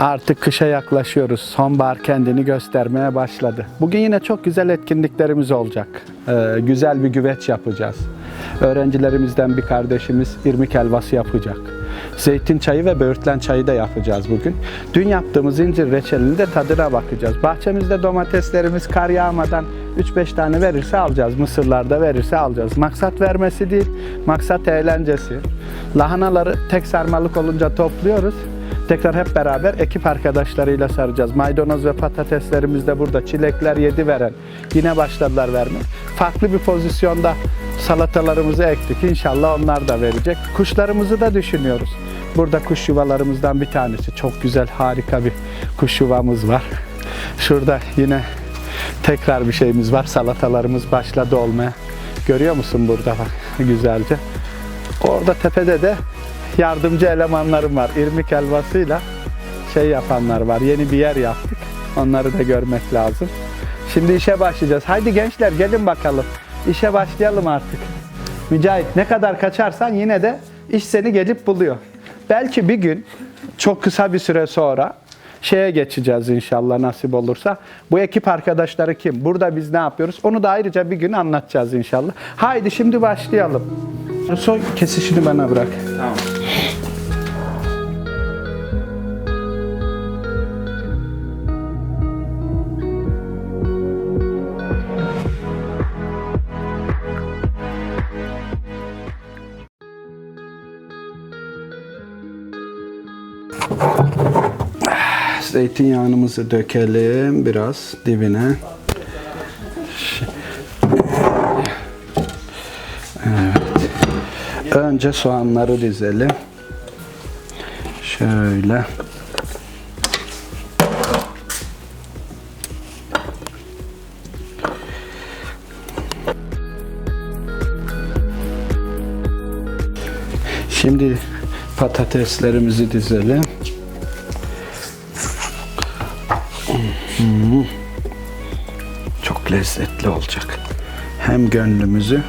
Artık kışa yaklaşıyoruz. Sonbahar kendini göstermeye başladı. Bugün yine çok güzel etkinliklerimiz olacak. Ee, güzel bir güveç yapacağız. Öğrencilerimizden bir kardeşimiz irmik helvası yapacak. Zeytin çayı ve böğürtlen çayı da yapacağız bugün. Dün yaptığımız incir reçelinin de tadına bakacağız. Bahçemizde domateslerimiz kar yağmadan 3-5 tane verirse alacağız. Mısırlar da verirse alacağız. Maksat vermesi değil, maksat eğlencesi. Lahanaları tek sarmalık olunca topluyoruz. Tekrar hep beraber ekip arkadaşlarıyla saracağız. Maydanoz ve patateslerimiz de burada. Çilekler yedi veren. Yine başladılar vermeye. Farklı bir pozisyonda salatalarımızı ektik. İnşallah onlar da verecek. Kuşlarımızı da düşünüyoruz. Burada kuş yuvalarımızdan bir tanesi. Çok güzel, harika bir kuş yuvamız var. Şurada yine tekrar bir şeyimiz var. Salatalarımız başladı olmaya. Görüyor musun burada bak güzelce. Orada tepede de yardımcı elemanlarım var. İrmik helvasıyla şey yapanlar var. Yeni bir yer yaptık. Onları da görmek lazım. Şimdi işe başlayacağız. Haydi gençler gelin bakalım. İşe başlayalım artık. Mücahit ne kadar kaçarsan yine de iş seni gelip buluyor. Belki bir gün çok kısa bir süre sonra şeye geçeceğiz inşallah nasip olursa. Bu ekip arkadaşları kim? Burada biz ne yapıyoruz? Onu da ayrıca bir gün anlatacağız inşallah. Haydi şimdi başlayalım. Soy kesişini bana bırak. Tamam. Zeytinyağımızı dökelim biraz dibine. Evet. Önce soğanları dizelim. Şöyle. Şimdi patateslerimizi dizelim. Lezzetli olacak. Hem gönlümüzü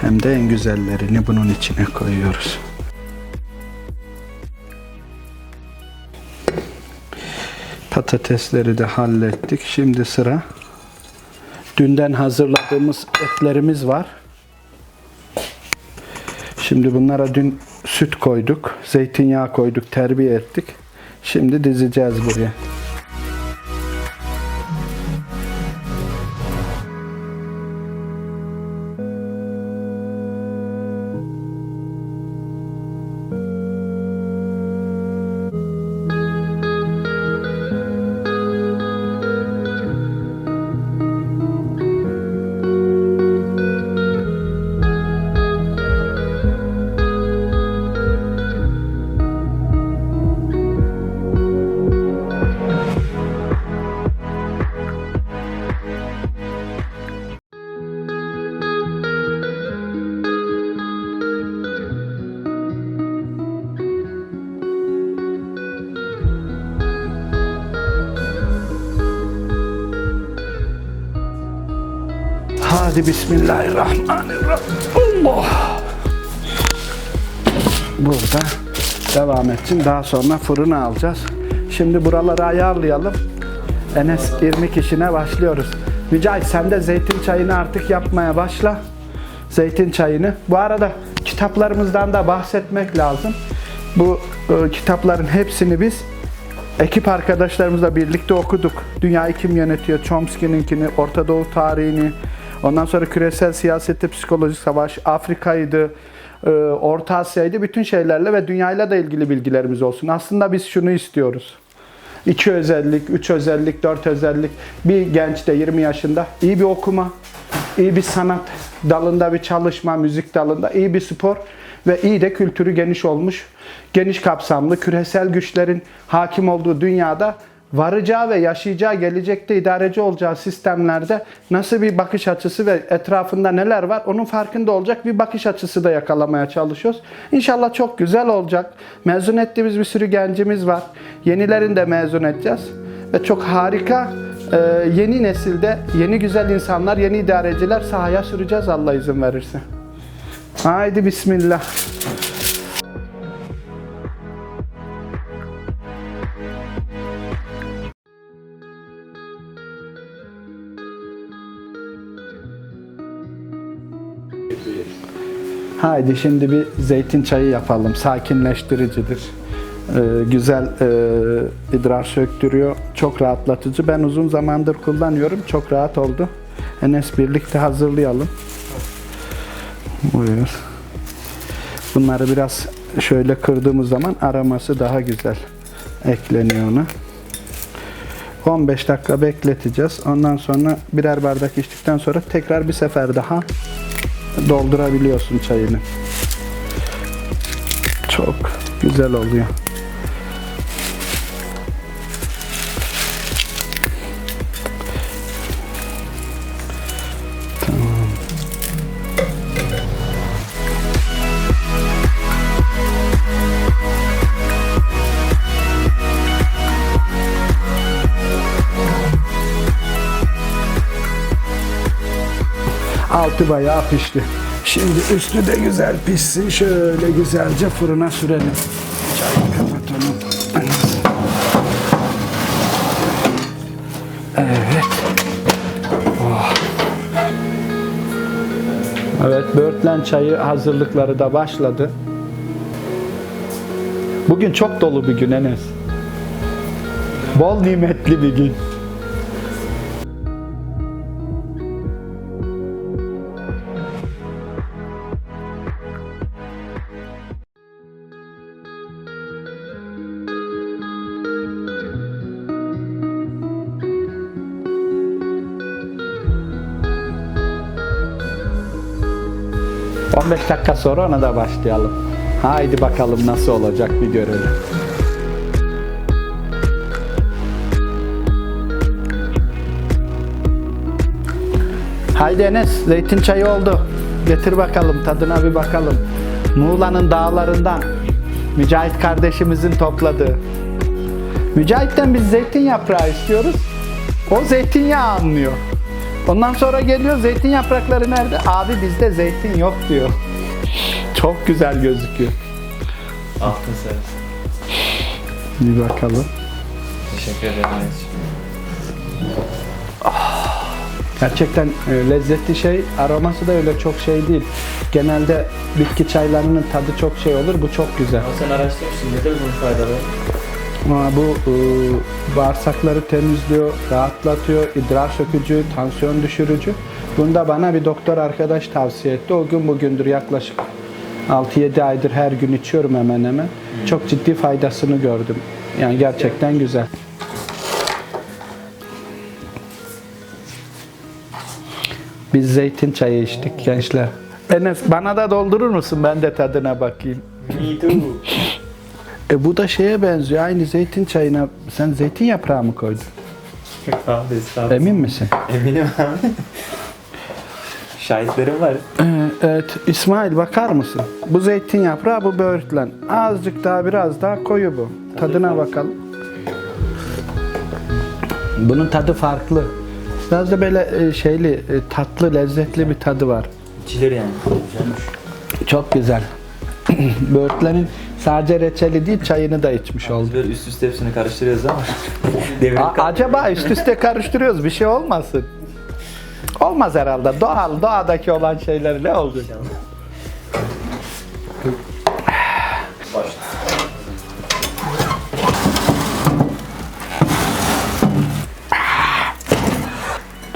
hem de en güzellerini bunun içine koyuyoruz. Patatesleri de hallettik. Şimdi sıra dünden hazırladığımız etlerimiz var. Şimdi bunlara dün süt koyduk, zeytinyağı koyduk, terbiye ettik. Şimdi dizeceğiz buraya. Hadi Bismillahirrahmanirrahim. Allah. Burada devam etsin. Daha sonra fırına alacağız. Şimdi buraları ayarlayalım. Enes irmik işine başlıyoruz. Mücahit sen de zeytin çayını artık yapmaya başla. Zeytin çayını. Bu arada kitaplarımızdan da bahsetmek lazım. Bu e, kitapların hepsini biz ekip arkadaşlarımızla birlikte okuduk. Dünyayı kim yönetiyor? Chomsky'ninkini, Orta Doğu tarihini, ondan sonra küresel siyaseti, psikolojik savaş, Afrika'ydı, e, Orta Asya'ydı. Bütün şeylerle ve dünyayla da ilgili bilgilerimiz olsun. Aslında biz şunu istiyoruz. İki özellik, üç özellik, dört özellik. Bir genç de 20 yaşında iyi bir okuma, iyi bir sanat dalında bir çalışma, müzik dalında, iyi bir spor ve iyi de kültürü geniş olmuş, geniş kapsamlı küresel güçlerin hakim olduğu dünyada varacağı ve yaşayacağı, gelecekte idareci olacağı sistemlerde nasıl bir bakış açısı ve etrafında neler var onun farkında olacak bir bakış açısı da yakalamaya çalışıyoruz. İnşallah çok güzel olacak. Mezun ettiğimiz bir sürü gencimiz var. Yenilerini de mezun edeceğiz. Ve çok harika e, yeni nesilde yeni güzel insanlar, yeni idareciler sahaya süreceğiz Allah izin verirse. Haydi Bismillah. Haydi şimdi bir zeytin çayı yapalım. Sakinleştiricidir. Ee, güzel e, idrar söktürüyor. Çok rahatlatıcı. Ben uzun zamandır kullanıyorum. Çok rahat oldu. Enes birlikte hazırlayalım. Buyur. Bunları biraz şöyle kırdığımız zaman aroması daha güzel ekleniyor ona. 15 dakika bekleteceğiz. Ondan sonra birer bardak içtikten sonra tekrar bir sefer daha doldurabiliyorsun çayını. Çok güzel oluyor. Altı bayağı pişti. Şimdi üstü de güzel pişsin. Şöyle güzelce fırına sürelim. Çayı kapatalım. Evet. Oh. Evet, böğürtlen çayı hazırlıkları da başladı. Bugün çok dolu bir gün Enes. Bol nimetli bir gün. ...15 dakika sonra ona da başlayalım. Haydi bakalım nasıl olacak bir görelim. Haydi Enes, zeytin çayı oldu. Getir bakalım, tadına bir bakalım. Muğla'nın dağlarından Mücahit kardeşimizin topladığı. Mücahit'ten biz zeytin yaprağı istiyoruz. O zeytinyağı anlıyor. Ondan sonra geliyor zeytin yaprakları nerede? Abi bizde zeytin yok diyor. Çok güzel gözüküyor. Altın sarısı. Bir bakalım. Teşekkür ederim. Gerçekten e, lezzetli şey, aroması da öyle çok şey değil. Genelde bitki çaylarının tadı çok şey olur, bu çok güzel. Ama sen araştırmışsın. Nedir bunun faydaları? Bu e, bağırsakları temizliyor, rahatlatıyor, idrar sökücü, tansiyon düşürücü. Bunu da bana bir doktor arkadaş tavsiye etti. O gün bugündür yaklaşık 6-7 aydır her gün içiyorum hemen hemen. Çok ciddi faydasını gördüm. Yani gerçekten güzel. Biz zeytin çayı içtik gençler. Enes bana da doldurur musun? Ben de tadına bakayım. Me too. E bu da şeye benziyor. Aynı zeytin çayına. Sen zeytin yaprağı mı koydun? abi estağfurullah. Emin misin? Eminim abi. Şahitlerim var. Ee, evet. İsmail bakar mısın? Bu zeytin yaprağı, bu böğürtlen. Azıcık daha biraz daha koyu bu. Tadına bakalım. Bunun tadı farklı. Biraz da böyle e, şeyli, e, tatlı, lezzetli bir tadı var. İçilir yani. Güzelmiş. Çok güzel. Böğürtlenin sadece reçeli değil, çayını da içmiş Biz olduk. böyle üst üste hepsini karıştırıyoruz ama. A- acaba üst üste karıştırıyoruz bir şey olmasın? Olmaz herhalde. Doğal, doğadaki olan şeyler ne olacak?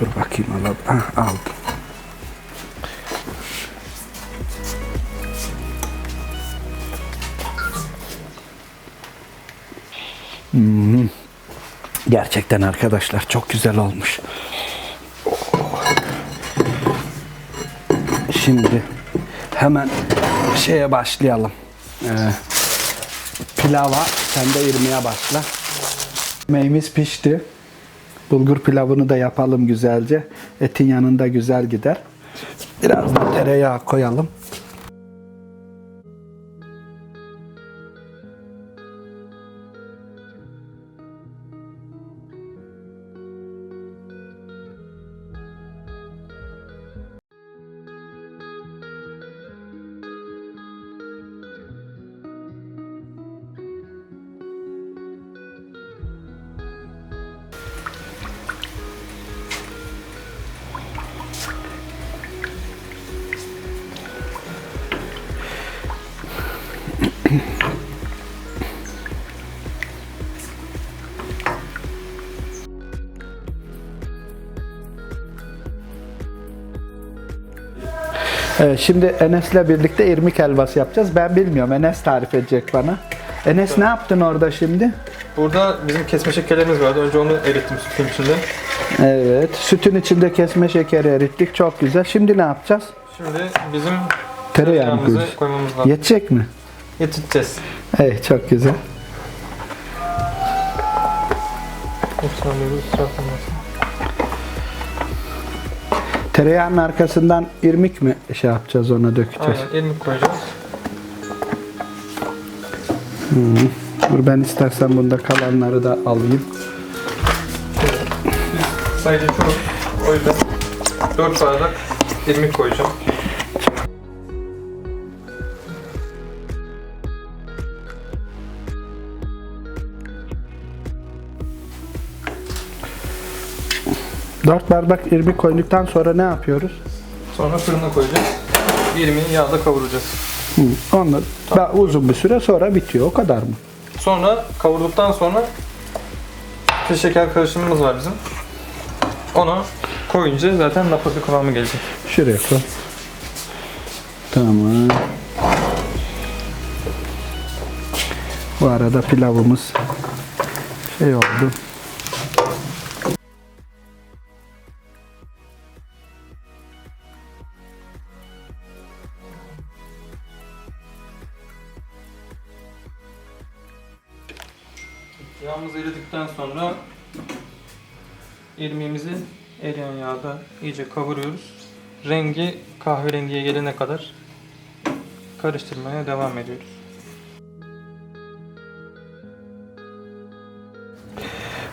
Dur bakayım alalım. Hah, aldım. Gerçekten arkadaşlar çok güzel olmuş. Şimdi hemen şeye başlayalım. Ee, pilava sen de irmiye başla. Yemeğimiz pişti. Bulgur pilavını da yapalım güzelce. Etin yanında güzel gider. Biraz da tereyağı koyalım. Evet, şimdi Enes'le birlikte irmik helvası yapacağız. Ben bilmiyorum. Enes tarif edecek bana. Enes ne yaptın orada şimdi? Burada bizim kesme şekerlerimiz vardı. Önce onu erittim sütün içinde. Evet. Sütün içinde kesme şekeri erittik. Çok güzel. Şimdi ne yapacağız? Şimdi bizim Tereyağı mı tereyağımızı koyacağız? koymamız lazım. Yetecek mi? Yetişeceğiz. Evet, çok güzel. Alıyoruz. Tereyağının arkasından irmik mi şey yapacağız ona dökeceğiz? Aynen irmik koyacağız. Dur ben istersen bunda kalanları da alayım. Sadece çok. O yüzden 4 bardak irmik koyacağım. Dört bardak irmik koyduktan sonra ne yapıyoruz? Sonra fırına koyacağız. İrmiği yağda kavuracağız. Hı, Onu da uzun bir süre sonra bitiyor. O kadar mı? Sonra kavurduktan sonra bir şeker karışımımız var bizim. Onu koyunca zaten bir kıvamı gelecek. Şuraya koy. Tamam. Bu arada pilavımız şey oldu. İrmiğimizi eriyen yağda iyice kavuruyoruz. Rengi kahverengiye gelene kadar karıştırmaya devam ediyoruz.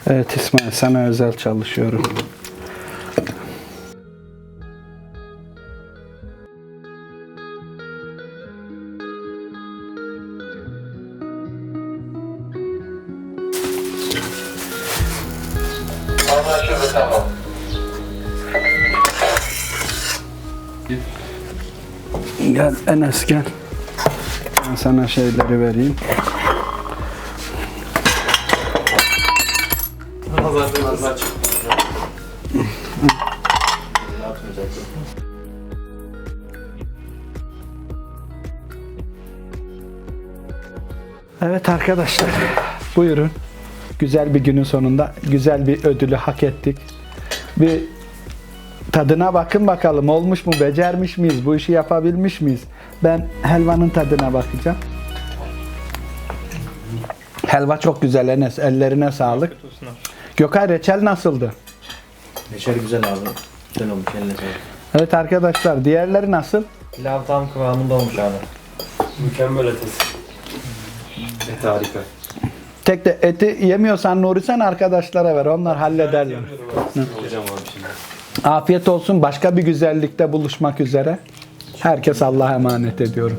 Evet İsmail sana özel çalışıyorum. Tamam. Gel Enes gel. Ben sana şeyleri vereyim. Nazar nazar Evet arkadaşlar buyurun. Güzel bir günün sonunda güzel bir ödülü hak ettik. Bir tadına bakın bakalım olmuş mu becermiş miyiz bu işi yapabilmiş miyiz? Ben helvanın tadına bakacağım. Helva çok güzel Enes ellerine sağlık. Gökay reçel nasıldı? Reçel güzel abi. Güzel olmuş eline sağlık. Evet arkadaşlar diğerleri nasıl? Pilav tam kıvamında olmuş abi. Mükemmel ötesi. Et harika. Tek de eti yemiyorsan Nuri sen arkadaşlara ver onlar hallederler. Afiyet olsun başka bir güzellikte buluşmak üzere. Herkes Allah'a emanet ediyorum.